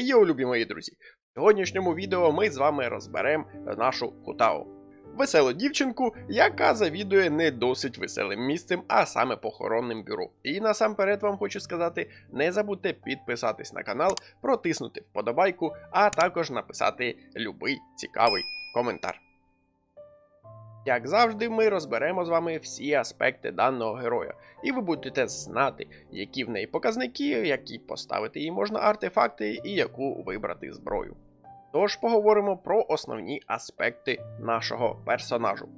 Йоу, любі мої друзі! В сьогоднішньому відео ми з вами розберемо нашу Хутау. Веселу дівчинку, яка завідує не досить веселим місцем, а саме похоронним бюро. І насамперед вам хочу сказати: не забудьте підписатись на канал, протиснути вподобайку, а також написати любий цікавий коментар. Як завжди, ми розберемо з вами всі аспекти даного героя, і ви будете знати, які в неї показники, які поставити їй можна артефакти і яку вибрати зброю. Тож поговоримо про основні аспекти нашого персонажу.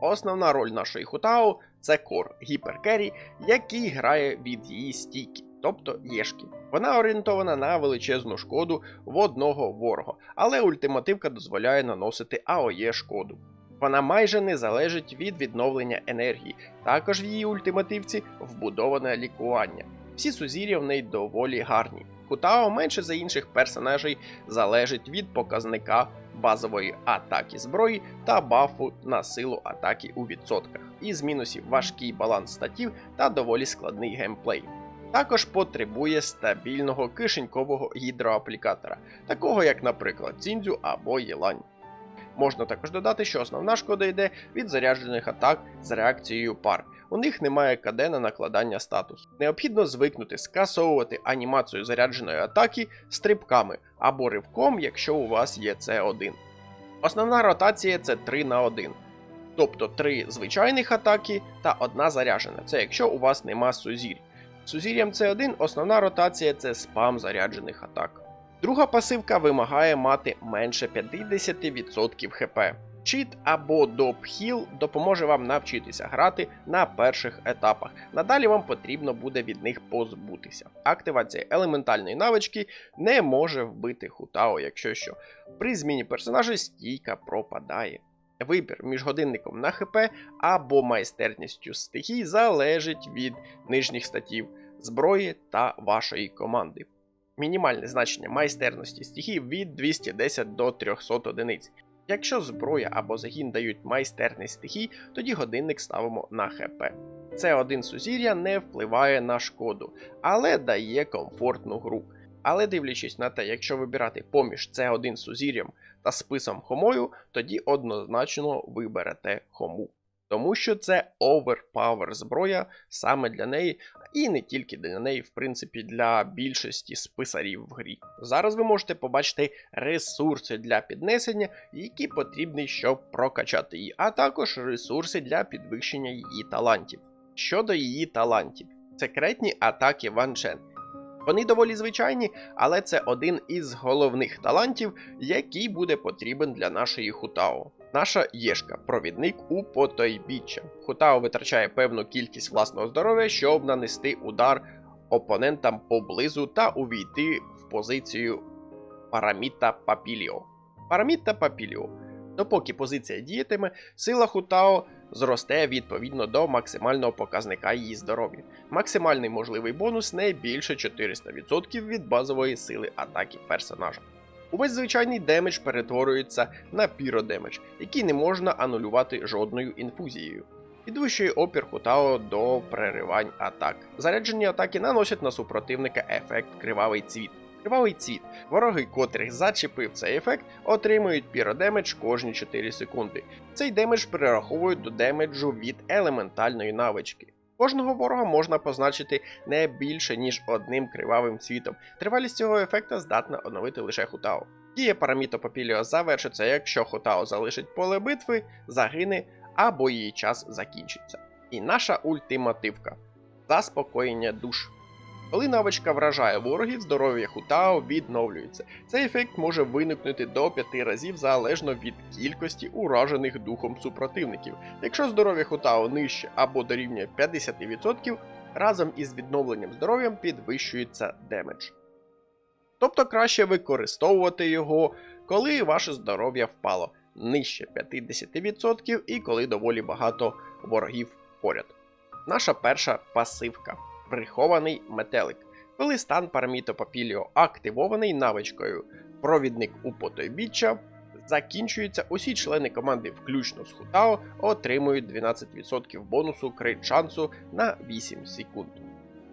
Основна роль нашої Хутао це кор гіперкері, який грає від її стійки, тобто єшки. Вона орієнтована на величезну шкоду в одного ворога, але ультимативка дозволяє наносити АОЄ шкоду. Вона майже не залежить від відновлення енергії. Також в її ультимативці вбудоване лікування. Всі сузір'я в неї доволі гарні. Хутао менше за інших персонажей залежить від показника базової атаки зброї та бафу на силу атаки у відсотках, із мінусів важкий баланс статів та доволі складний геймплей. Також потребує стабільного кишенькового гідроаплікатора, такого як, наприклад, Ціндзю або Єлань. Можна також додати, що основна шкода йде від заряджених атак з реакцією пар. У них немає КД на накладання статусу. Необхідно звикнути скасовувати анімацію зарядженої атаки стрибками або ривком, якщо у вас є С1. Основна ротація це 3 на 1. Тобто 3 звичайних атаки та одна заряджена. Це якщо у вас нема сузір'я. Сузір'ям С1 основна ротація це спам заряджених атак. Друга пасивка вимагає мати менше 50% хп. Чіт або допхіл допоможе вам навчитися грати на перших етапах. Надалі вам потрібно буде від них позбутися. Активація елементальної навички не може вбити Хутао, якщо що. При зміні персонажа стійка пропадає. Вибір між годинником на ХП або майстерністю стихій залежить від нижніх статів зброї та вашої команди. Мінімальне значення майстерності стихій від 210 до 300 одиниць. Якщо зброя або загін дають майстерність стихій, тоді годинник ставимо на ХП. Це один сузір'я не впливає на шкоду, але дає комфортну гру. Але дивлячись на те, якщо вибирати поміж це один сузір'ям та списом хомою, тоді однозначно виберете хому. Тому що це оверпавер зброя саме для неї, і не тільки для неї, в принципі, для більшості списарів в грі. Зараз ви можете побачити ресурси для піднесення, які потрібні, щоб прокачати її, а також ресурси для підвищення її талантів. Щодо її талантів, секретні атаки Ван Чен. Вони доволі звичайні, але це один із головних талантів, який буде потрібен для нашої Хутао. Наша Єшка провідник у потойбіччя. Хутао витрачає певну кількість власного здоров'я, щоб нанести удар опонентам поблизу та увійти в позицію Параміта Папіліо. Параміта Папіліо. Допоки позиція діятиме, сила Хутао зросте відповідно до максимального показника її здоров'я. Максимальний можливий бонус не більше 400% від базової сили атаки персонажа. Увесь звичайний демедж перетворюється на піродемедж, який не можна анулювати жодною інфузією. Підвищує опір Хутао до переривань атак. Заряджені атаки наносять на супротивника ефект кривавий цвіт. Кривавий цвіт. Вороги, котрих зачепив цей ефект, отримують піродемедж кожні 4 секунди. Цей демедж перераховують до демеджу від елементальної навички. Кожного ворога можна позначити не більше, ніж одним кривавим цвітом. Тривалість цього ефекта здатна оновити лише Хутао. Дія параміто Папіліо завершиться, якщо Хутао залишить поле битви, загине або її час закінчиться. І наша ультимативка заспокоєння душ. Коли навичка вражає ворогів, здоров'я Хутао відновлюється. Цей ефект може виникнути до 5 разів залежно від кількості уражених духом супротивників. Якщо здоров'я Хутао нижче або дорівнює 50%, разом із відновленням здоров'я підвищується демедж. Тобто краще використовувати його, коли ваше здоров'я впало нижче 50% і коли доволі багато ворогів поряд. Наша перша пасивка прихований метелик. Коли стан параміто Папіліо активований навичкою провідник у потойбіччя, закінчується, усі члени команди, включно з Хутао, отримують 12% бонусу крит шансу на 8 секунд.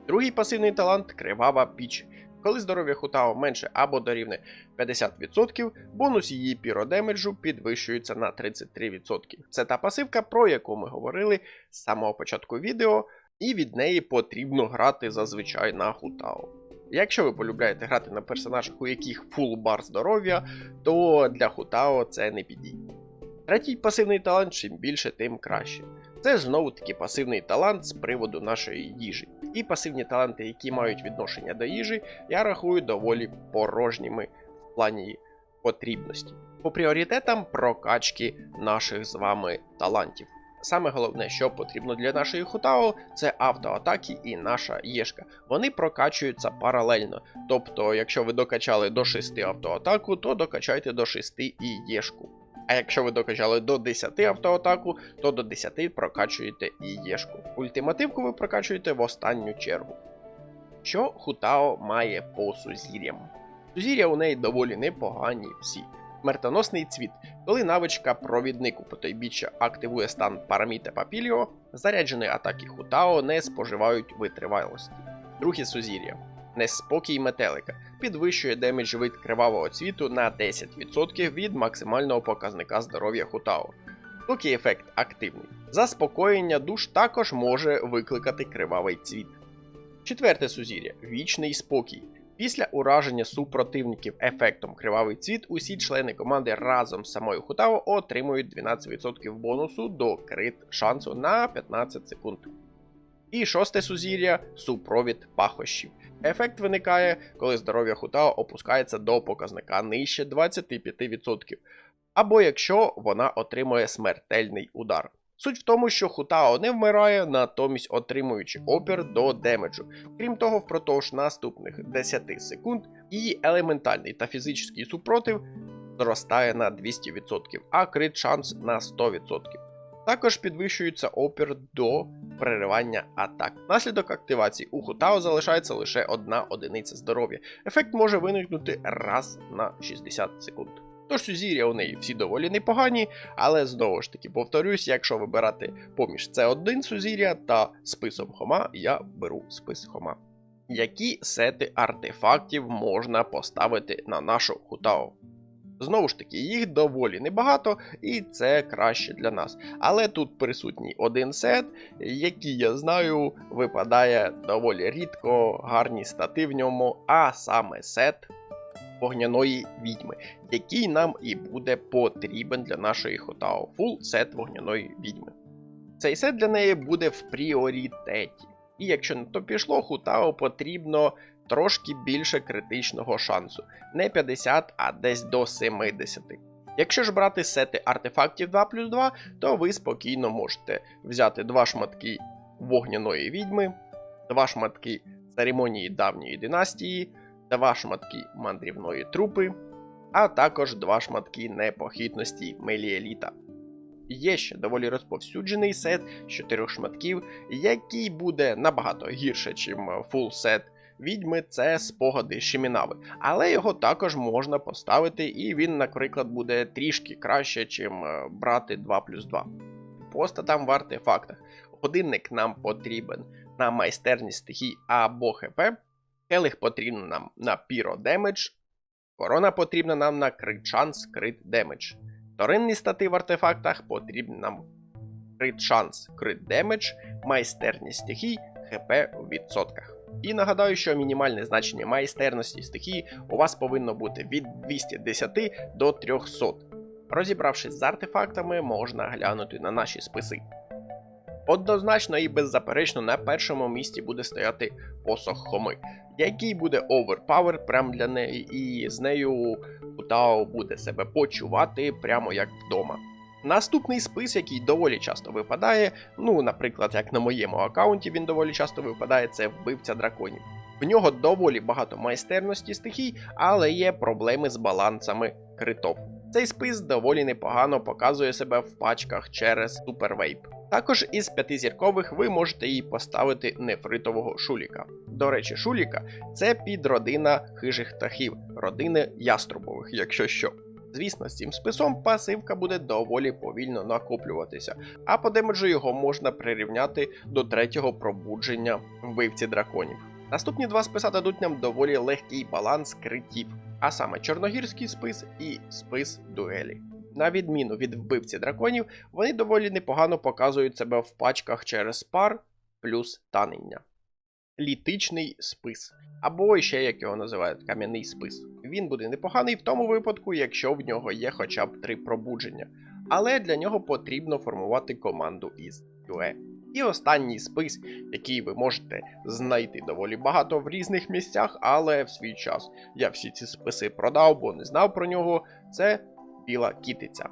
Другий пасивний талант кривава піч. Коли здоров'я Хутао менше або дорівнює 50%, бонус її піродемеджу підвищується на 33%. Це та пасивка, про яку ми говорили з самого початку відео, і від неї потрібно грати зазвичай на Хутао. Якщо ви полюбляєте грати на персонажах, у яких фул бар здоров'я, то для Хутао це не підійде. Третій пасивний талант чим більше, тим краще. Це знову таки пасивний талант з приводу нашої їжі. І пасивні таланти, які мають відношення до їжі, я рахую доволі порожніми в плані потрібності. По пріоритетам прокачки наших з вами талантів. Саме головне, що потрібно для нашої Хутао, це автоатаки і наша єшка. Вони прокачуються паралельно. Тобто, якщо ви докачали до 6 автоатаку, то докачайте до 6 і єшку. А якщо ви докачали до 10 автоатаку, то до 10 прокачуєте і єшку. Ультимативку ви прокачуєте в останню чергу. Що Хутао має по сузір'ям? Сузір'я у неї доволі непогані всі. Смертоносний цвіт. Коли навичка провіднику потойбіччя активує стан Параміта Папіліо, заряджені атаки Хутао не споживають витривалості. Друге сузір'я. Неспокій метелика підвищує демедж вид кривавого цвіту на 10% від максимального показника здоров'я Хутао. Доки ефект активний. Заспокоєння душ також може викликати кривавий цвіт. Четверте сузір'я вічний спокій. Після ураження супротивників ефектом кривавий цвіт, усі члени команди разом з самою Хутао отримують 12% бонусу до крит шансу на 15 секунд. І шосте сузір'я супровід пахощів. Ефект виникає, коли здоров'я Хутао опускається до показника нижче 25%, або якщо вона отримує смертельний удар. Суть в тому, що Хутао не вмирає, натомість отримуючи опір до демеджу. Крім того, впродовж наступних 10 секунд її елементальний та фізичний супротив зростає на 200%, а крит шанс на 100%. Також підвищується опір до переривання атак. Наслідок активації у Хутао залишається лише одна одиниця здоров'я. Ефект може виникнути раз на 60 секунд. Тож сузір'я у неї всі доволі непогані, але знову ж таки повторюсь, якщо вибирати поміж це один сузір'я та списом Хома, я беру спис Хома. Які сети артефактів можна поставити на нашу Хутао? Знову ж таки, їх доволі небагато, і це краще для нас. Але тут присутній один сет, який я знаю, випадає доволі рідко, гарні стати в ньому, а саме сет вогняної відьми, який нам і буде потрібен для нашої Хотао. Фул сет вогняної відьми. Цей сет для неї буде в пріоритеті. І якщо на то пішло, Хутао потрібно трошки більше критичного шансу. Не 50, а десь до 70. Якщо ж брати сети артефактів 2 плюс 2, то ви спокійно можете взяти два шматки вогняної відьми, два шматки церемонії давньої династії, два шматки мандрівної трупи, а також два шматки непохитності Меліеліта. Є ще доволі розповсюджений сет з чотирьох шматків, який буде набагато гірше, ніж фул сет відьми це спогади Шимінави, але його також можна поставити, і він, наприклад, буде трішки краще, чим е, брати 2 плюс 2. Просто там в артефактах. Годинник нам потрібен на майстерність стихій або ХП. Келих потрібен нам на Pyro Damage, корона потрібна нам на крит шанс, крит демедж. Вторинні стати в артефактах потрібні нам крит шанс, крит демедж, майстерність стихій, ХП в відсотках. І нагадаю, що мінімальне значення майстерності стихії у вас повинно бути від 210 до 300. Розібравшись з артефактами, можна глянути на наші списи. Однозначно і беззаперечно на першому місці буде стояти посох Хоми, який буде overpowered прямо для неї, і з нею Кутао буде себе почувати прямо як вдома. Наступний спис, який доволі часто випадає, ну, наприклад, як на моєму аккаунті він доволі часто випадає, це вбивця драконів. В нього доволі багато майстерності стихій, але є проблеми з балансами критов. Цей спис доволі непогано показує себе в пачках через супервейп. Також із п'ятизіркових ви можете їй поставити нефритового шуліка. До речі, шуліка це підродина хижих птахів, родини яструбових, якщо що. Звісно, з цим списом пасивка буде доволі повільно накоплюватися, а по демеджу його можна прирівняти до третього пробудження вбивці драконів. Наступні два списа дадуть нам доволі легкий баланс критів, а саме чорногірський спис і спис дуелі. На відміну від вбивці драконів, вони доволі непогано показують себе в пачках через пар плюс танення. Літичний спис. Або ще як його називають кам'яний спис. Він буде непоганий в тому випадку, якщо в нього є хоча б три пробудження. Але для нього потрібно формувати команду із Юе. І останній спис, який ви можете знайти доволі багато в різних місцях, але в свій час я всі ці списи продав, бо не знав про нього. Це біла кітиця.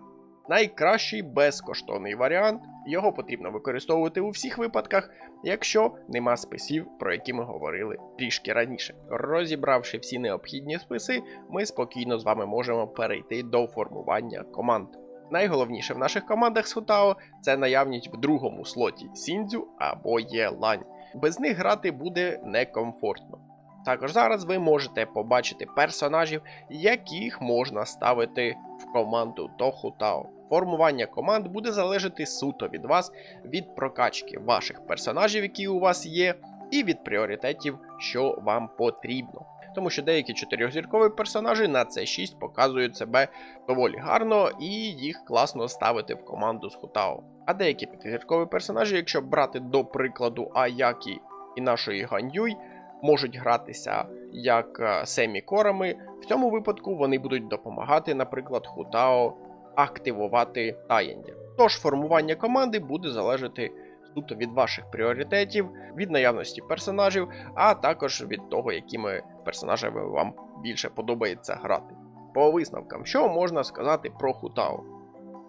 Найкращий безкоштовний варіант. Його потрібно використовувати у всіх випадках, якщо нема списів, про які ми говорили трішки раніше. Розібравши всі необхідні списи, ми спокійно з вами можемо перейти до формування команд. Найголовніше в наших командах з Хутао це наявність в другому слоті Сіндзю або Єлань. Без них грати буде некомфортно. Також зараз ви можете побачити персонажів, яких можна ставити в команду до Хутао. Формування команд буде залежати суто від вас, від прокачки ваших персонажів, які у вас є, і від пріоритетів, що вам потрібно. Тому що деякі чотирьохзіркові персонажі на C6 показують себе доволі гарно і їх класно ставити в команду з Хутао. А деякі п'ятизіркові персонажі, якщо брати до прикладу Аякі і нашої Ганьюй, можуть гратися як е, семі-корами. В цьому випадку вони будуть допомагати, наприклад, Хутао активувати таяння. Тож формування команди буде залежати суто від ваших пріоритетів, від наявності персонажів, а також від того, якими персонажами вам більше подобається грати. По висновкам, що можна сказати про Хутао?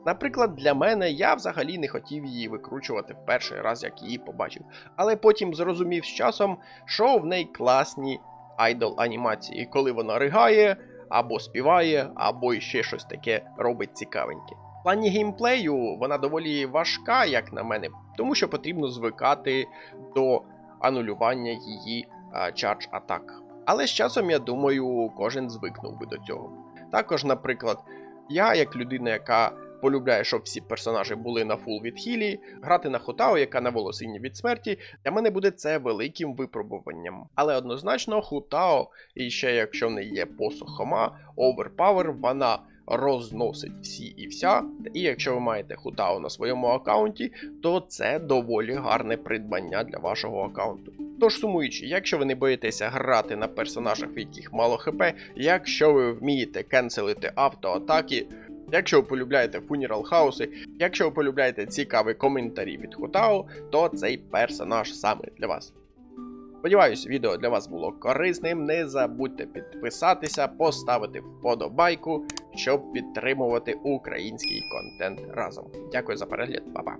Наприклад, для мене я взагалі не хотів її викручувати в перший раз, як її побачив, але потім зрозумів з часом, що в неї класні айдол анімації, коли вона ригає, або співає, або ще щось таке робить цікавеньке. В плані геймплею вона доволі важка, як на мене, тому що потрібно звикати до анулювання її чардж атак. Але з часом, я думаю, кожен звикнув би до цього. Також, наприклад, я, як людина, яка полюбляє, щоб всі персонажі були на фул відхилі, грати на Хутао, яка на волосині від смерті, для мене буде це великим випробуванням. Але однозначно, Хутао, і ще якщо в неї є посох Overpower, вона розносить всі і вся. І якщо ви маєте Хутао на своєму аккаунті, то це доволі гарне придбання для вашого аккаунту. Тож сумуючи, якщо ви не боїтеся грати на персонажах, в яких мало хп, якщо ви вмієте кенселити автоатаки, якщо ви полюбляєте фунірал хауси, якщо ви полюбляєте цікаві коментарі від Хутао, то цей персонаж саме для вас. Сподіваюсь, відео для вас було корисним. Не забудьте підписатися, поставити вподобайку, щоб підтримувати український контент разом. Дякую за перегляд, па-па.